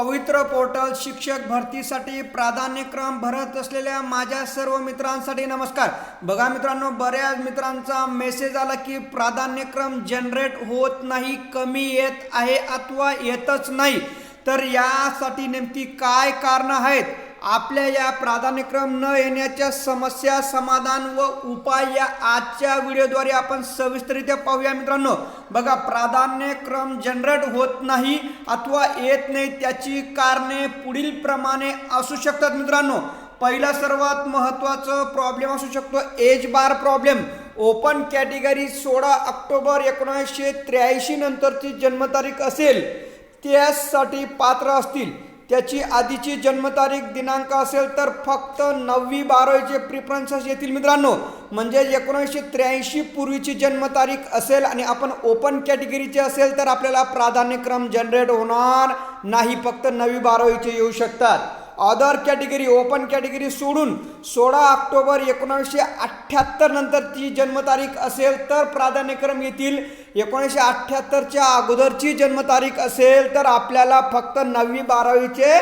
पवित्र पोर्टल शिक्षक भरतीसाठी प्राधान्यक्रम भरत असलेल्या माझ्या सर्व मित्रांसाठी नमस्कार. बघा मित्रांनो बऱ्याच मित्रांचा मेसेज आला की प्राधान्यक्रम जनरेट होत नाही कमी येत आहे अथवा येतच नाही. तर यासाठी नेमकी काय कारणं आहेत? आपल्या या प्राधान्यक्रम न येण्याच्या समस्या समाधान व उपाय या आजच्या व्हिडिओद्वारे आपण सविस्तरित्या पाहूया मित्रांनो. बघा प्राधान्यक्रम जनरेट होत नाही अथवा येत नाही त्याची कारणे पुढील प्रमाणे असू शकतात मित्रांनो. पहिला सर्वात महत्त्वाचं प्रॉब्लेम असू शकतो age bar problem open category सोळा ऑक्टोबर एकोणीसशे त्र्याऐंशी नंतरची जन्मतारीख असेल त्यासाठी पात्र असतील. त्याची आधीची जन्मतारीख दिनांक असेल तर फक्त नववी बारावीचे प्रिफरन्सेस येतील मित्रांनो. म्हणजे एकोणीसशे त्र्याऐंशी पूर्वीची जन्मतारीख असेल आणि आपण ओपन कॅटेगरीचे असेल तर आपल्याला प्राधान्यक्रम जनरेट होणार नाही. फक्त नववी बारावीचे येऊ शकतात. अदर कॅटेगरी ओपन कॅटेगरी सोडून सोळा ऑक्टोबर एकोणीसशे अठ्ठ्याहत्तर नंतरची जन्मतारीख असेल तर प्राधान्यक्रम येतील. एकोणीसशे अठ्ठ्याहत्तरच्या अगोदरची जन्मतारीख असेल तर आपल्याला फक्त नववी बारावीचे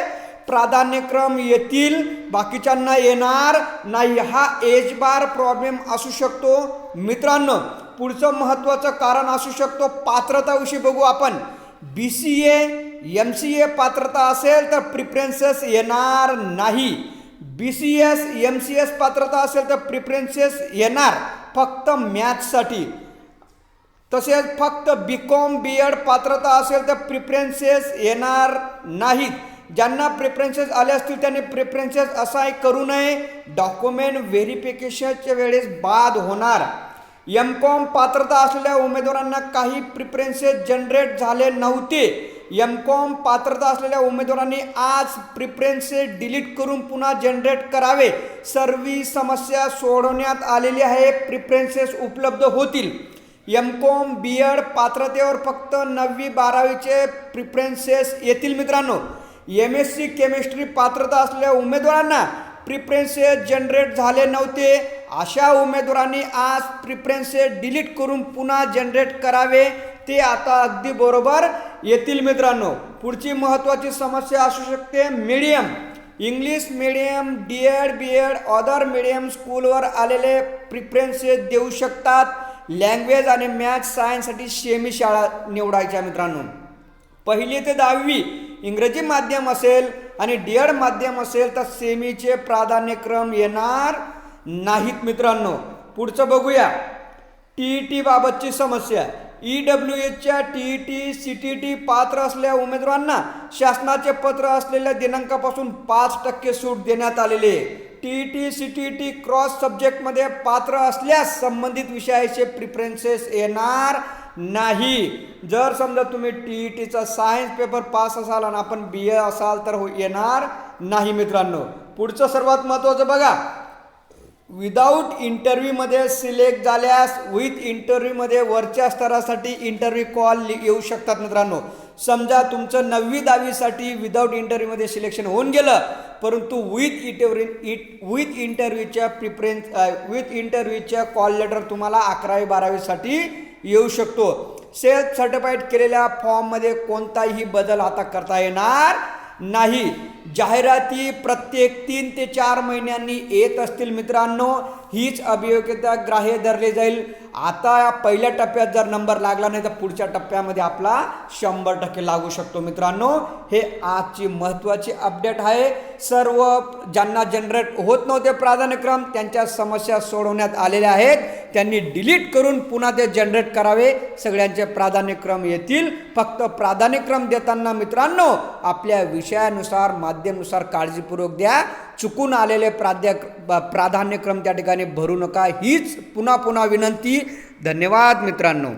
प्राधान्यक्रम येतील. बाकीच्यांना येणार नाही. हा एज बार प्रॉब्लेम असू शकतो. मित्रांनो पुढचं महत्त्वाचं कारण असू शकतो. पात्रताविषयी बघू आपण. B C A M C A पात्रता असेल तर प्रिफरन्सेस येणार नाही. B C S M C S पात्रता असेल तर प्रिफरन्सेस येणार. फक्त मॅथ्ससाठी तसेच फक्त बी कॉम बी एड पात्रता असेल तर प्रिफरन्सेस येणार नाहीत. ज्यांना प्रिफरन्सेस आले असतील त्यांनी प्रिफरन्सेस असाय करू नये. डॉक्युमेंट व्हेरिफिकेशनच्या वेळेस बाद होणार. एम कॉम पात्रता असलेल्या उमेदवारांना काही प्रिफरन्सेस जनरेट झाले नव्हते. एम कॉम पात्रता असलेल्या उमेदवारांनी आज प्रिफरन्सेस डिलीट करून पुन्हा जनरेट करावे. सर्व समस्या सोडवण्यात आलेली आहे. प्रिफरन्सेस उपलब्ध होतील. एम कॉम बी एड पात्रतेवर फक्त नववी बारावीचे प्रिफरन्सेस येतील मित्रांनो. एम एस सी केमिस्ट्री पात्रता असलेल्या उमेदवारांना प्रिफरन्सेस जनरेट झाले नव्हते. अशा उमेदवारांनी आज प्रिफरन्सेस डिलीट करून पुन्हा जनरेट करावे. ते आता अगदी बरोबर. येतील मित्रांनो पुढची महत्त्वाची समस्या असू शकते medium English medium D Ed B Ed other medium स्कूलवर आलेले प्रिफरन्सेस देऊ शकतात. लँग्वेज आणि मॅथ्स सायन्ससाठी सेमी शाळा निवडायच्या मित्रांनो. पहिली ते दहावी इंग्रजी माध्यम असेल आणि डी एड माध्यम असेल तर सेमीचे प्राधान्यक्रम येणार नाहीत मित्रांनो. पुढचं बघूया. टी ई टी बाबतची समस्या. ई डब्ल्यू एचच्या T E T C T T पात्र असलेल्या उमेदवारांना शासनाचे पत्र असलेल्या दिनांकापासून पाच टक्के सूट देण्यात आलेली. आहे T E T C T T cross सब्जेक्टमध्ये पात्र असल्यास संबंधित विषयाचे प्रिफरन्सेस येणार नाही. जर समजा तुम्ही टी ई टीचा सायन्स पेपर पास असाल आणि आपण बी ए असाल तर हो- येणार नाही मित्रांनो. पुढचं सर्वात महत्त्वाचं बघा. विदाऊट इंटरव्ह्यूमध्ये सिलेक्ट झाल्यास विथ इंटरव्ह्यूमध्ये वरच्या स्तरासाठी इंटरव्ह्यू कॉल येऊ शकतात मित्रांनो. समजा तुमचं नववी दहावीसाठी विदाऊट इंटरव्ह्यूमध्ये सिलेक्शन होऊन गेलं परंतु विथ इंटरव्ह्यू इट विथ इंटरव्ह्यूच्या प्रिफरेन्स विथ इंटरव्ह्यूच्या कॉल लेटर तुम्हाला अकरावी बारावीसाठी येऊ शकतो. सेल्फ सर्टिफाईड केलेल्या फॉर्ममध्ये कोणताही बदल आता करता येणार नाही. जाहिराती प्रत्येक तीन ते चार महिन्यांनी येत असतील मित्रांनो. हीच अभियोग्यता ग्राह्य धरली जाईल. आता पहिल्या टप्प्यात जर नंबर लागला नाही तर पुढच्या टप्प्यामध्ये आपला शंभर टक्के लागू शकतो मित्रांनो. हे आजची महत्त्वाची अपडेट आहे. सर्व ज्यांना जनरेट होत नव्हते प्राधान्यक्रम त्यांच्या समस्या सोडवण्यात आलेल्या आहेत. त्यांनी डिलीट करून पुन्हा ते जनरेट करावे. सगळ्यांचे प्राधान्यक्रम येतील. फक्त प्राधान्यक्रम देताना मित्रांनो आपल्या विषयानुसार माध्यमनुसार काळजीपूर्वक द्या. चुकून आलेले प्राध्या प्राधान्यक्रम त्या ठिकाणी भरू नका. हीच पुन्हा पुन्हा विनंती. धन्यवाद मित्रांनो.